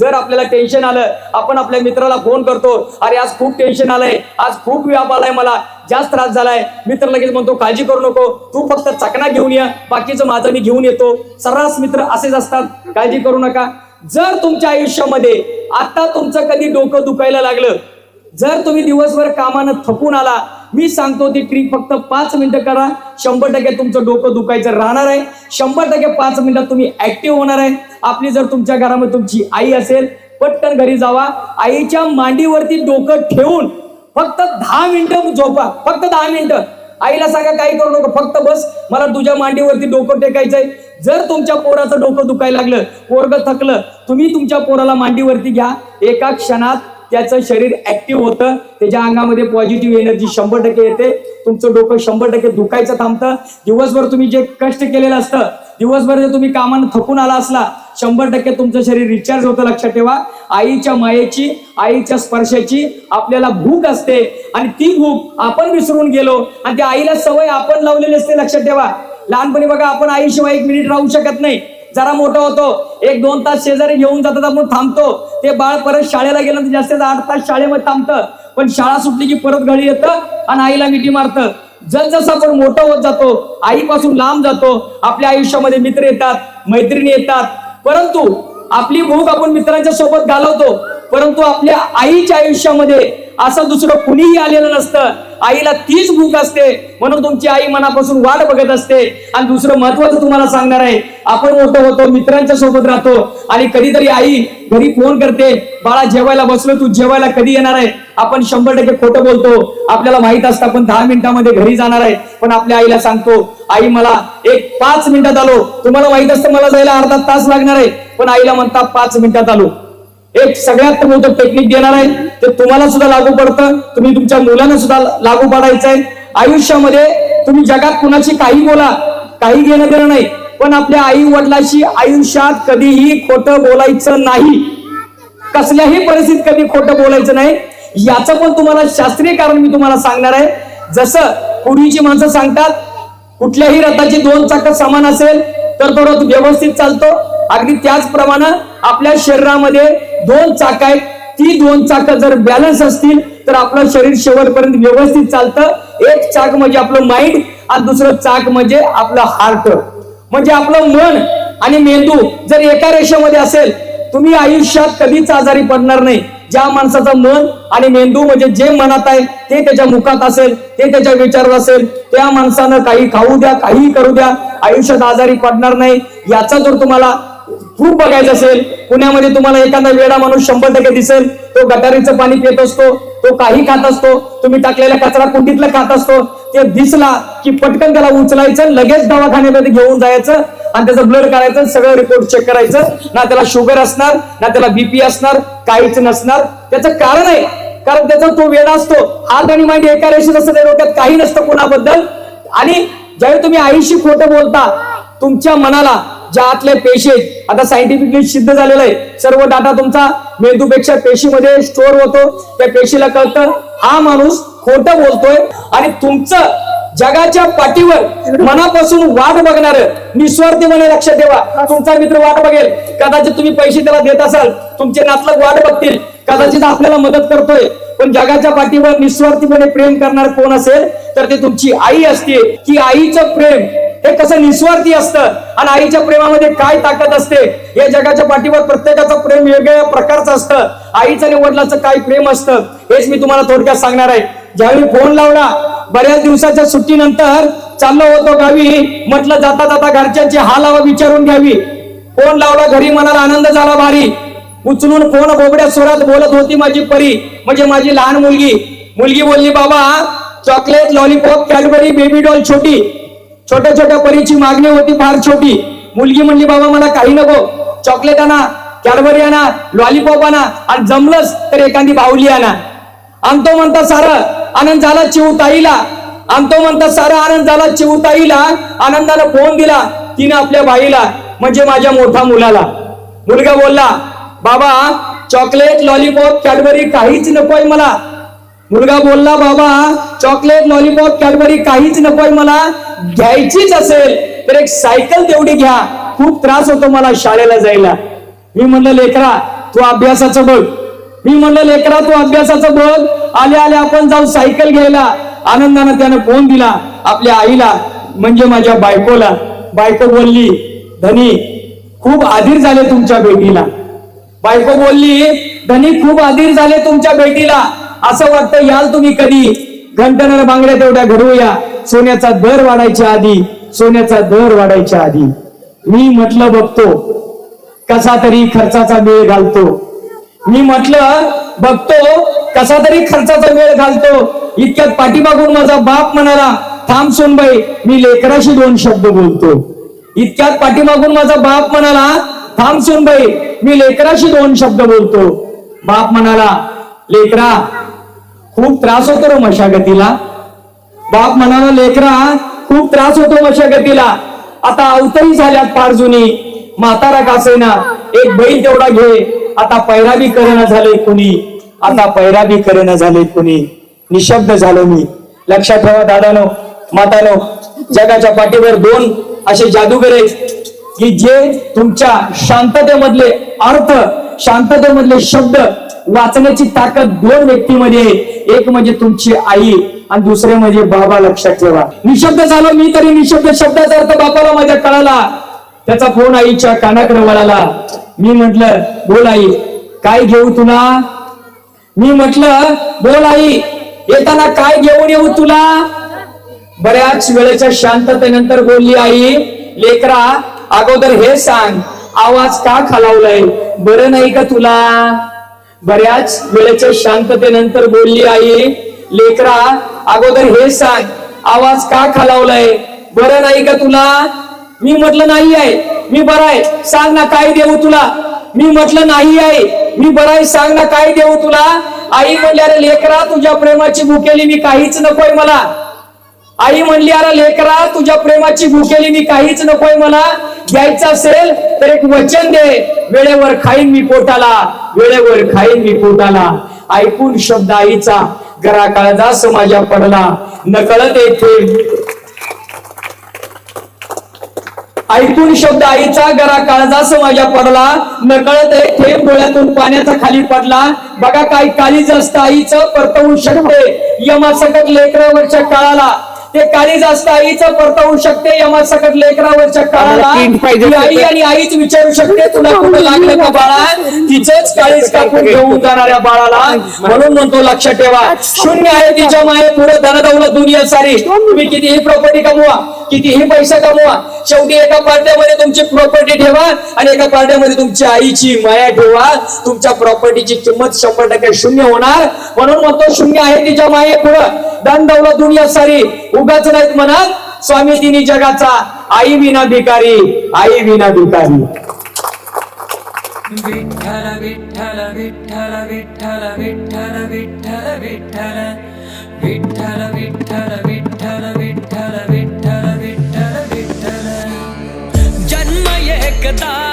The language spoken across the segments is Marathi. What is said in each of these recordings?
जर आपल्याला टेन्शन आलं आपण आपल्या मित्राला फोन करतो अरे आज खूप टेन्शन आलंय आज खूप व्याप आलाय मला जास्त त्रास झालाय. मित्र लगेच म्हणतो काळजी करू नको तू फक्त चकना घेऊन या बाकीचं माझं मी घेऊन येतो. सर्रास मित्र असेच असतात काळजी करू नका. जर तुमच्या आयुष्यामध्ये आता तुमचं कधी डोकं दुखायला लागलं जर तुम्ही दिवसभर कामानं थकून आला मी सांगतो ती ट्रिक फक्त पाच मिनिटं करा. शंभर टक्के तुमचं डोकं दुखायचं राहणार आहे. शंभर टक्के पाच मिनिटात तुम्ही ऍक्टिव्ह होणार आहे. आपली जर तुमच्या घरामध्ये तुमची आई असेल पटकन घरी जावा. आईच्या मांडीवरती डोकं ठेवून फक्त दहा मिनिटं झोपा. फक्त दहा मिनिटं. आईला सांगा काही करू नको फक्त बस. मला तुझ्या मांडीवरती डोकं टेकायचंय. जर तुमच्या पोराचं डोकं दुखायला लागलं पोरग थकलं तुम्ही तुमच्या पोराला मांडीवरती घ्या. एका क्षणात त्याचं शरीर ऍक्टिव्ह होतं. त्याच्या अंगामध्ये पॉझिटिव्ह एनर्जी शंभर टक्के येते. तुमचं डोकं शंभर टक्के दुखायचं थांबतं. दिवसभर तुम्ही जे कष्ट केलेलं असतं दिवसभर जर तुम्ही कामानं थकून आला असला शंभर टक्के तुमचं शरीर रिचार्ज होतं लक्षात ठेवा. आईच्या मायेची आईच्या स्पर्शाची आपल्याला भूक असते. आणि ती भूक आपण विसरून गेलो आणि त्या आईला सवय आपण लावलेली असते लक्षात ठेवा. लहानपणी बघा आपण आईशिवाय एक मिनिट राहू शकत नाही. जरा मोठा होतो. एक दोन तास शेजारी घेऊन जातात आपण थांबतो. ते बाळ परत शाळेला गेलं तर जास्तीत आठ तास शाळेमध्ये थांबतं. पण शाळा सुटली की परत घरी येतं आणि आईला मिठी मारतं. जसजसं आपण मोठं होत जातो आईपासून लांब जातो आपल्या आयुष्यामध्ये मित्र येतात मैत्रिणी येतात. परंतु आपली भूक आपण मित्रांच्या सोबत घालवतो. परंतु आपल्या आईच्या आयुष्यामध्ये असं दुसरं कुणीही आलेलं नसतं. आईला तीच भूक असते. म्हणून तुमची आई मनापासून वाट बघत असते. आणि दुसरं महत्वाचं तुम्हाला सांगणार आहे आपण मोठं होतो मित्रांच्या सोबत राहतो. आणि कधीतरी आई घरी फोन करते बाळा जेवायला बसलो तू जेवायला कधी येणार आहे? आपण शंभर टक्के खोटं बोलतो. आपल्याला माहीत असतं आपण दहा मिनिटामध्ये घरी जाणार आहे. पण आपल्या आईला सांगतो आई मला एक पाच मिनिटात आलो. तुम्हाला माहीत असतं मला जायला अर्धा तास लागणार आहे. पण आईला म्हणता पाच मिनिटात आलो. एक सगळ्यात मोठं टेक्निक देणार आहे. ते तुम्हाला सुद्धा लागू पडतं. तुम्ही तुमच्या मुलांना सुद्धा लागू पाडायचं आहे. आयुष्यामध्ये तुम्ही जगात कुणाशी काही बोला काही घेणं देणं नाही. पण आपल्या आई वडिलाशी आयुष्यात कधीही खोटं बोलायचं नाही. कसल्याही परिस्थितीत कधी खोटं बोलायचं नाही. याचं पण तुम्हाला शास्त्रीय कारण मी तुम्हाला सांगणार आहे. जसं पूर्वीची माणसं सांगतात कुठल्याही रथाची दोन चाक समान असेल तर तो रथ व्यवस्थित चालतो. अगदी त्याचप्रमाणे आपल्या शरीरामध्ये दोन चाक आहेत. ती दोन चाक जर बॅलन्स असतील तर आपलं शरीर शेवटपर्यंत व्यवस्थित चालतं. एक चाक म्हणजे आपलं माइंड आणि दुसरं चाक म्हणजे आपलं हार्ट म्हणजे आपलं मन आणि मेंदू जर एका रेषेमध्ये असेल तुम्ही आयुष्यात कधीच आजारी पडणार नाही. ज्या माणसाचं मन आणि मेंदू म्हणजे जे मनात आहे ते त्याच्या मुखात असेल ते त्याच्या विचारात असेल त्या माणसानं काही खाऊ द्या काही करू द्या. आयुष्यात आजारी पडणार नाही. याचा जर तुम्हाला खूप बघायचं असेल. पुण्यामध्ये तुम्हाला एखादा वेडा माणूस शंभर टक्के दिसेल. तो गटारीचं पाणी पित असतो तो काही खात असतो तुम्ही टाकलेल्या कचरा कुंडीतलं खात असतो. ते दिसला की पटकन त्याला उचलायचं लगेच दवाखान्यामध्ये घेऊन जायचं आणि त्याचं ब्लड काढायचं सगळं रिपोर्ट चेक करायचं. ना त्याला शुगर असणार ना त्याला बीपी असणार काहीच नसणार. त्याचं कारण आहे. कारण त्याचा तो वेडा असतो. हात आणि माइंड एका रेषेत असतं त्या डोक्यात काही नसतं कोणाबद्दल. आणि ज्यावेळी तुम्ही आईशी खोटं बोलता तुमच्या मनाला ज्या आतल्या पेशी आहेत आता सायंटिफिकली सिद्ध झालेलं आहे. सर्व डाटा तुमचा मेंदूपेक्षा पेशीमध्ये स्टोअर होतो. त्या पेशीला कळतं हा माणूस खोटं बोलतोय आणि तुमचं जगाच्या पाठीवर मनापासून वाट बघणार निस्वार्थीपणे लक्षात ठेवा. तुमचा मित्र वाट बघेल. कदाचित तुम्ही पैसे त्याला देत असाल तुमचे नातलग वाट बघतील. कदाचित आपल्याला मदत करतोय. पण जगाच्या पाठीवर निस्वार्थीपणे प्रेम करणार कोण असेल तर ते तुमची आई असते. की आईचं प्रेम हे कसं निस्वार्थी असतं? आणि आईच्या प्रेमामध्ये काय ताकद असते? या जगाच्या पाठीवर प्रत्येकाचं प्रेम वेगवेगळ्या प्रकारचं असतं. आईचं आणि वडिलाचं काय प्रेम असतं? हेच मी तुम्हाला थोडक्यात सांगणार आहे. ज्यावेळी फोन लावला बऱ्याच दिवसाच्या सुट्टीनंतर चाललो होतो गावी. म्हटलं जाता जाता घरच्यांची हालावा विचारून घ्यावी. फोन लावला घरी मनाला आनंद झाला भारी. उचलून फोन बोबड्या स्वरात बोलत होती माझी परी. म्हणजे माझी लहान मुलगी. मुलगी बोलली बाबा chocolate lollipop Cadbury baby doll छोटी. छोट्या छोट्या परीची मागणी होती फार छोटी. मुलगी म्हणली बाबा मला काही नको. चॉकलेट आणा कॅडबरी आणा लॉलीपॉप आणा आणि जमलंच तर एखादी बाहुली आणा. आणतो म्हणता सारं आनंद झाला चिवताईला आणतो म्हणता सारा आनंद झाला चिवताईला आनंदाला फोन दिला तिने आपल्या बाईला म्हणजे माझ्या मोठ्या मुलाला. मुलगा बोलला बाबा चॉकलेट लॉलीपॉप कॅडबरी काहीच नकोय मला. मुलगा बोलला बाबा चॉकलेट लॉलीपॉप कॅडबरी काहीच नकोय मला घ्यायचीच असेल तर एक सायकल तेवढी घ्या. खूप त्रास होतो मला शाळेला जायला. मी म्हणलं लेकरा तू अभ्यासाचं बघ. मी म्हणलं लेकरा तू अभ्यासाचं बघ. आले आले आपण जाऊ सायकल घ्यायला. आनंदानं त्यानं फोन दिला आपल्या आईला म्हणजे माझ्या बायकोला. बायको बोलली धनी खूप आधीर झाले तुमच्या बेटीला बायको बोलली धनी खूप आधीर झाले तुमच्या बेटीला असं वाटतं याल तुम्ही कधी? घंटनार बांगड्या तेवढ्या घडवूया. सोन्याचा दर वाढायच्या आधी सोन्याचा दर वाढायच्या आधी. मी म्हटलं बघतो. कसा तरी खर्चाचा मेळ घालतो. मी म्हटलं बघतो कसा तरी खर्चाचा वेळ घालतो. इतक्यात पाठीमागून माझा बाप म्हणाला थांब सोनबाई मी लेकराशी दोन शब्द बोलतो. इतक्यात पाठीमागून माझा बाप म्हणाला थांब सोनबाई मी लेकराशी दोन शब्द बोलतो. बाप म्हणाला लेकरा खूप त्रास होतो रे मशागतीला. बाप म्हणाला लेकरा खूप त्रास होतो मशागतीला. आता अवतरी झाल्यात फार जुनी. म्हातारा कासेना एक बैल तेवढा घे. आता पैराबी करणं झाले कुणी. आता पैराबी करणं झाले कुणी. निशब्द झालो मी. लक्षात ठेवा दादानो मातानो जगाच्या पाठीवर दोन असे जादूगर आहेत की जे तुमच्या शांततेमधले अर्थ शांततेमधले शब्द वाचण्याची ताकद दोन व्यक्तीमध्ये एक म्हणजे तुमची आई आणि दुसरे म्हणजे बाबा लक्षात ठेवा. निशब्द झालो मी तरी निशब्द शब्दाचा अर्थ बापाला माझ्या कळाला. त्याचा फोन आईच्या कानाकडे वळाला. मी म्हटलं बोल आई काय घेऊ तुला? मी म्हटलं बोल आई येताना काय घेऊन येऊ तुला? बऱ्याच वेळेच्या शांततेनंतर बोलली आई लेकरा अगोदर हे सांग आवाज का खालावलाय? बरं नाही का तुला? बऱ्याच वेळेच्या शांततेनंतर बोलली आई लेकरा अगोदर हे सांग. आवाज का खालावलाय? बरं नाही का तुला? मी म्हटलं नाही आहे. मी बरं आहे. सांग ना काय देऊ तुला? मी म्हटलं नाही आहे. मी बरं आहे. सांग ना काय देऊ तुला? आई म्हणल्या अरे लेकरा तुझ्या प्रेमाची भुकेली मी काहीच नकोय मला. आई म्हणली अरे लेकरा तुझ्या प्रेमाची भुकेली मी काहीच नकोय मला. द्यायचं असेल तर एक वचन दे. वेळेवर खाईन मी पोटाला. वेळेवर खाईन मी पोटाला. ऐकून शब्द आईचा घरा काळजा समाजा पडला. नकळत येथे. ऐकून शब्द आईचा गरा काळजा समाजा पडला. नकळत एक थेंब डोळ्यातून पाण्याचा खाली पडला. बघा काही काळीज असतं आईचं परतवू शकते. यमासकट लेकरावरच्या काळाला ते काळीज असतं आईचं परतवू शकते. यमासकट लेकरावरच्या काळाला आई आणि आईच विचारू शकते तुला कुठं लागलं का बाळा? तिचंच काळीज कापून घेऊन जाणाऱ्या बाळाला. म्हणून म्हणतो लक्षात ठेवा. शून्य आहे तिच्या माये पुढे धनदौलत दुनिया सारी. तुम्ही कितीही प्रॉपर्टी कमवा कितीही पैसा कमवा शेवटी एका पार्ट्यामध्ये तुमची प्रॉपर्टी ठेवा आणि एका पार्ट्यामध्ये तुमची आईची माया ठेवा. तुमच्या प्रॉपर्टीची किंमत शंभर टक्के शून्य होणार. म्हणून म्हणतो शून्य आहे तिच्या माये पुढं. धन दौलत दुनिया सारी उगाच नाहीत म्हणत स्वामी तिन्ही जगाचा आई विना भिकारी आई विना भिकारी विठ्ठल विठ्ठल विठ्ठल विठ्ठल विठ्ठल विठ्ठल विठ्ठल विठ्ठल विठ्ठल विठ्ठल विठ्ठल विठ्ठल विठ्ठल विठ्ठल जन्म एकदा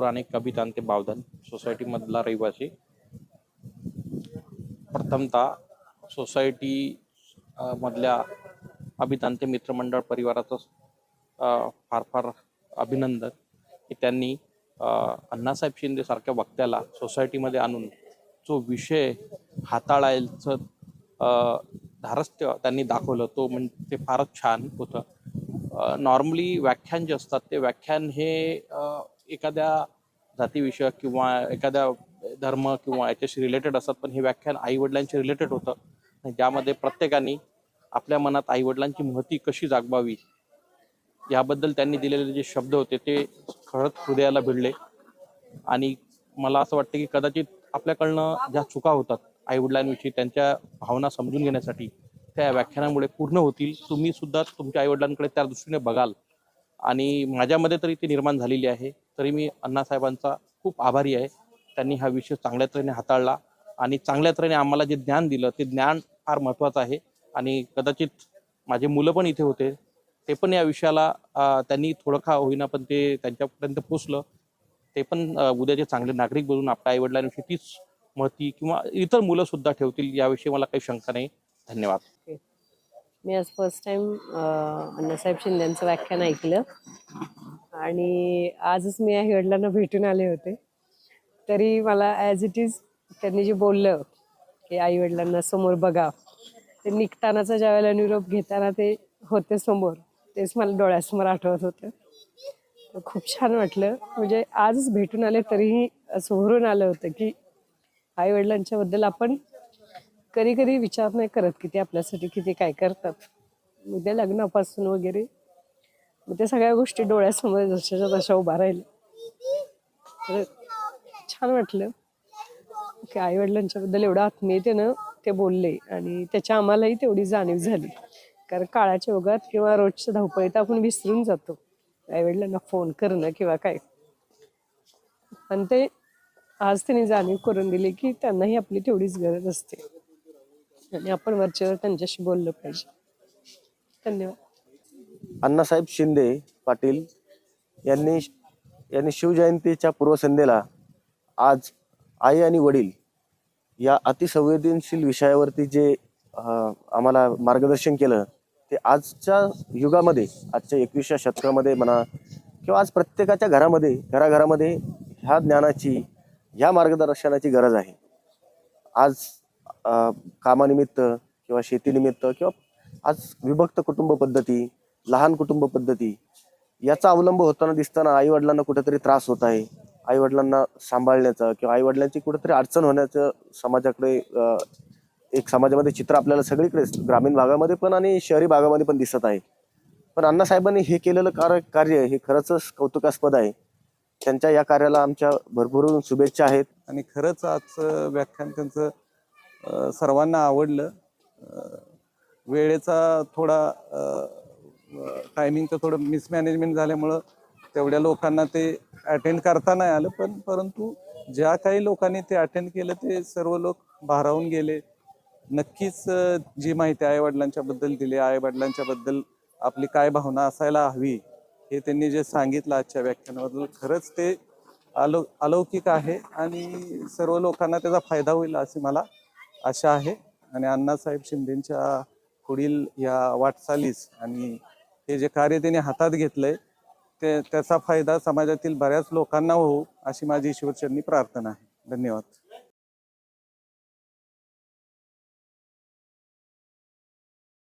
पुराणिक कवितांते बावधन सोसायटीमधला रहिवासी. प्रथमतः सोसायटी मधल्या अभितांते मित्रमंडळ परिवाराचं फार फार अभिनंदन की त्यांनी अण्णासाहेब शिंदेसारख्या वक्त्याला सोसायटीमध्ये आणून जो विषय हाताळायचं अ, धारस्थ्य त्यांनी दाखवलं तो म्हणजे ते फारच छान होतं. नॉर्मली व्याख्यान जे असतात ते व्याख्यान हे एखाद्या जातीविषयक किंवा एखाद्या धर्म किंवा याच्याशी रिलेटेड असतात पण हे व्याख्यान आई वडिलांशी रिलेटेड होतं. आणि ज्यामध्ये प्रत्येकाने आपल्या मनात आई वडिलांची महती कशी जागवावी याबद्दल त्यांनी दिलेले जे शब्द होते ते खरंच हृदयाला भिडले. आणि मला असं वाटतं की कदाचित आपल्याकडनं ज्या चुका होतात आई वडिलांविषयी त्यांच्या भावना समजून घेण्यासाठी त्या व्याख्यानामुळे पूर्ण होतील. तुम्ही सुद्धा तुमच्या आई वडिलांकडे त्या दृष्टीने बघाल. आणि माझ्यामध्ये तरी ती निर्माण झालेली आहे. तरी मी अण्णासाहेबांचा खूप आभारी आहे. त्यांनी हा विषय चांगल्या तऱ्हेने हाताळला आणि चांगल्या तऱ्हेने आम्हाला जे ज्ञान दिलं ते ज्ञान फार महत्त्वाचं आहे. आणि कदाचित माझे मुलं पण इथे होते. ते पण या विषयाला त्यांनी थोडं का होईना पण ते त्यांच्यापर्यंत पोचलं ते पण उद्याचे चांगले नागरिक बनून आपल्या आईवडिलांविषयी तीच महती किंवा इतर मुलंसुद्धा ठेवतील याविषयी मला काही शंका नाही. धन्यवाद. मी आज फर्स्ट टाइम अण्णासाहेब यांचं व्याख्यान ऐकलं. आणि आजच मी या हेडलांना भेटून आले होते. तरी मला ॲज इट इज त्यांनी जे बोललं की आई वडिलांना समोर बघा. ते निघतानाचा ज्या वेळेला निरोप घेताना ते होते समोर तेच मला डोळ्यासमोर आठवत होतं. तर खूप छान वाटलं. म्हणजे आजच भेटून आले तरीही असं भरून आलं होतं की आई आपण कधी कधी विचार नाही करत की ते आपल्यासाठी किती काय करतात. उद्या लग्नापासून वगैरे मग त्या सगळ्या गोष्टी डोळ्यासमोर जशाच्या तशा उभा राहिल्या तर छान वाटलं. की आई वडिलांच्याबद्दल एवढं आत्मीयतेनं ते बोलले आणि त्याच्या आम्हालाही तेवढी जाणीव झाली. कारण काळाच्या ओघात किंवा रोजच्या धावपळीत आपण विसरून जातो. आई वडिलांना फोन करणं किंवा काय. पण ते आज त्यांनी जाणीव करून दिली की त्यांनाही आपली तेवढीच गरज असते. आणि आपण वरच्यावर त्यांच्याशी बोललं पाहिजे. धन्यवाद. अण्णासाहेब शिंदे पाटील यांनी यांनी शिवजयंतीच्या पूर्वसंध्येला आज आई आणि वडील या अतिसंवेदनशील विषयावरती जे अं, आम्हाला मार्गदर्शन केलं ते आजच्या युगामध्ये आजच्या एकविसव्या शतकामध्ये म्हणा किंवा आज प्रत्येकाच्या घरामध्ये घराघरामध्ये ह्या ज्ञानाची ह्या मार्गदर्शनाची गरज आहे. आज कामानिमित्त किंवा शेतीनिमित्त किंवा आज विभक्त कुटुंब पद्धती लहान कुटुंब पद्धती याचा अवलंब होताना दिसताना आई वडिलांना कुठेतरी त्रास होत आहे. आई वडिलांना सांभाळण्याचा किंवा आई वडिलांची कुठेतरी अडचण होण्याचं समाजाकडे एक समाजामध्ये चित्र आपल्याला सगळीकडे ग्रामीण भागामध्ये पण आणि शहरी भागामध्ये पण दिसत आहे. पण अण्णासाहेबांनी हे केलेलं कार्य कार्य हे खरंच कौतुकास्पद आहे. त्यांच्या या कार्याला आमच्या भरभरून शुभेच्छा आहेत. आणि खरंच आजचं व्याख्यान त्यांचं सर्वांना आवडलं. वेळेचा थोडा टायमिंगचं थोडं मिसमॅनेजमेंट झाल्यामुळं तेवढ्या लोकांना ते अटेंड करता नाही आलं. पण परंतु ज्या काही लोकांनी ते अटेंड केलं ते सर्व लोक भारावून गेले. नक्कीच जी माहिती आईवडिलांच्याबद्दल बद्दल दिली आई बद्दल आपली काय भावना असायला हवी हे त्यांनी जे सांगितलं आजच्या व्याख्यानाबद्दल खरंच ते अलौ अलौकिक आहे आणि सर्व लोकांना त्याचा फायदा होईल अशी मला आशा आहे. आणि अण्णासाहेब शिंदेच्या पुढील या वाटचालीस आणि हे जे कार्य त्यांनी हातात घेतलंय ते त्याचा फायदा समाजातील बऱ्याच लोकांना होऊ अशी माझी ईश्वरचरणी प्रार्थना आहे. धन्यवाद.